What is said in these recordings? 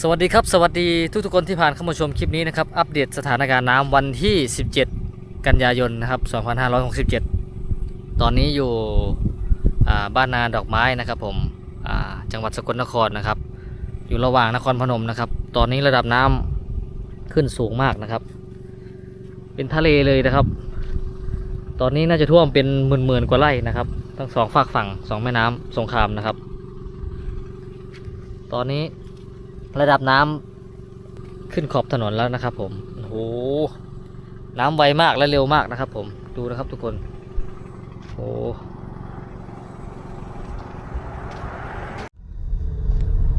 สวัสดีครับ สวัสดีทุกทุกๆคนที่ผ่านเข้ามาชมคลิปนี้นะครับ อัปเดตสถานการณ์น้ำวันที่ 17 กันยายนนะครับ 2567 ตอนนี้อยู่บ้านนาดอกไม้นะครับผมจังหวัดสกลนครนะครับ อยู่ระหว่างนครพนมนะครับ ตอนนี้ระดับน้ำขึ้นสูงมากนะครับ เป็นทะเลเลยนะครับ ตอนนี้น่าจะท่วมเป็นหมื่นๆกว่าไร่นะครับ ทั้งสองฝากฝั่งสองแม่น้ำสงครามนะครับ ตอนนี้ ระดับน้ำขึ้นขอบถนนแล้วนะครับ ผมโอ้โหน้ำไวมากและเร็วมากนะครับ ผมดูนะครับทุกคนโอ้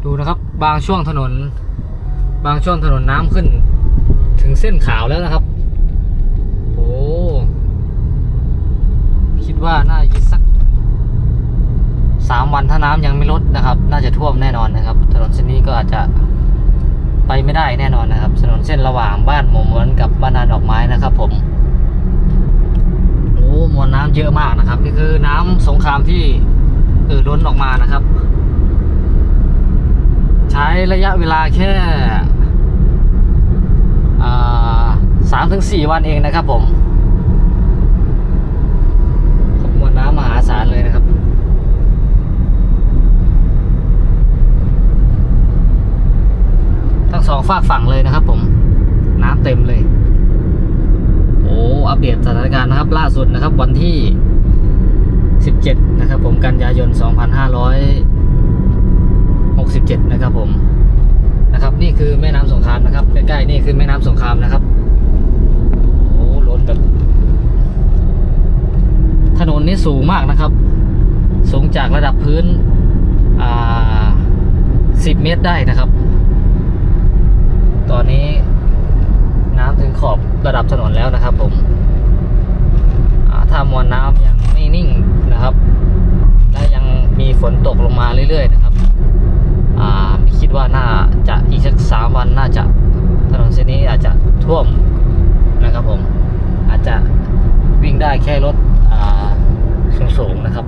ดูนะครับบางช่วงถนน บางช่วงถนนน้ำขึ้น ถึงเส้นขาวแล้วนะครับ โอ้คิดว่าน่า 3 วันถ้าน้ำยังไม่ลดนะครับ น่าจะท่วมแน่นอนนะครับ ถนนเส้นนี้ก็อาจจะไปไม่ได้แน่นอนนะครับ ถนนเส้นระหว่างบ้านหมูเหมือนกับบ้านนาดอกไม้นะครับ ผมโอ้มวลน้ำเยอะมากนะครับ นี่คือน้ำสงครามที่เอ่อล้นออกมานะครับ ใช้ระยะเวลาแค่สามถึงสี่วันเองนะครับผมากฝั่งเลยนะครับผมน้ำเต็มเลย โอ้อัปเดตสถานการณ์นะครับ ล่าสุดนะครับ วันที่ 17 นะครับ ผมกันยายน 2567 นะครับผมนะครับ นี่คือแม่น้ำสงครามนะครับใกล้ๆนี่คือแม่น้ำสงครามนะครับโอ้ล้นแบบถนนนี้สูงมากนะครับ สูงจากระดับพื้นอ่า10 เมตรได้นะครับ ตอนนี้น้ำถึงขอบระดับถนนแล้วนะครับผมอ่าถ้ามวลน้ำยังไม่นิ่งนะครับ และยังมีฝ นตกลงมาเรื่อยๆนะครับ อ่าคิดว่าน่าจะอีกสักสามวันน่าจะถนนเส้นนี้อาจจะท่วมนะครับผมอาจจะวิ่งได้แค่รถอ่าสูงๆนะครับ